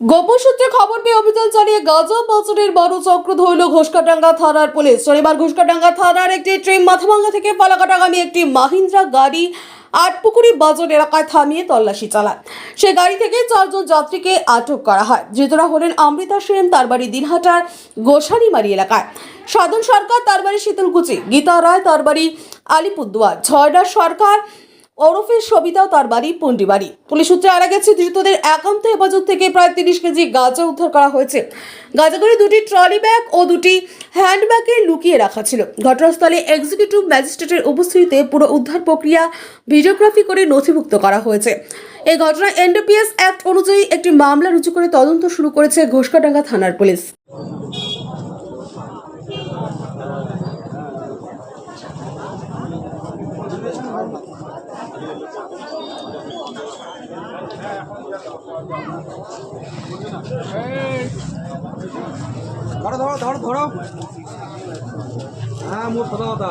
গোপন সূত্রে খবর পেয়ে অভিযান চালিয়ে গাজা পাচারের বড় চক্র ধরল ঘোষকাডাঙ্গা থানার পুলিশ। শনিবার ঘোষকাডাঙ্গা থানার একটি ট্রেন মাথাভাঙ্গা থেকে ফালাকাটাগামী একটি মাহিন্দ্রা গাড়ি আটপুকুরি বাজার এলাকায় থামিয়ে তল্লাশি চালায়। সে গাড়ি থেকে চারজন যাত্রীকে আটক করা হয়। ধৃতরা হলেন অমৃতা সেন, তার বাড়ি দিনহাটার গোসারিমারি এলাকায়। সাধন সরকার, তার বাড়ি শীতলকুচি। গীতা রায়, তার বাড়ি আলিপুরদুয়ার। ঝয়ডা সরকার ওরফে সবিতাও তার বাড়ি পন্ডিবাড়ি পুলিশ সূত্রে আড়া গেছে, ধৃতদের একান্ত হেফাজত থেকে প্রায় তিরিশ কেজি গাঁজা উদ্ধার করা হয়েছে। গাঁজাগুলি দুটি ট্রলি ব্যাগ ও দুটি হ্যান্ডব্যাগে লুকিয়ে রাখা ছিল। ঘটনাস্থলে এক্সিকিউটিভ ম্যাজিস্ট্রেটের উপস্থিতিতে পুরো উদ্ধার প্রক্রিয়া ভিডিওগ্রাফি করে নথিভুক্ত করা হয়েছে। এই ঘটনায় এনডিপিএস অ্যাক্ট অনুযায়ী একটি মামলা রুজু করে তদন্ত শুরু করেছে ঘোষকাডাঙ্গা থানার পুলিশ। ধরো ধরো ধরো ধরো হ্যাঁ মোট কথা কথা।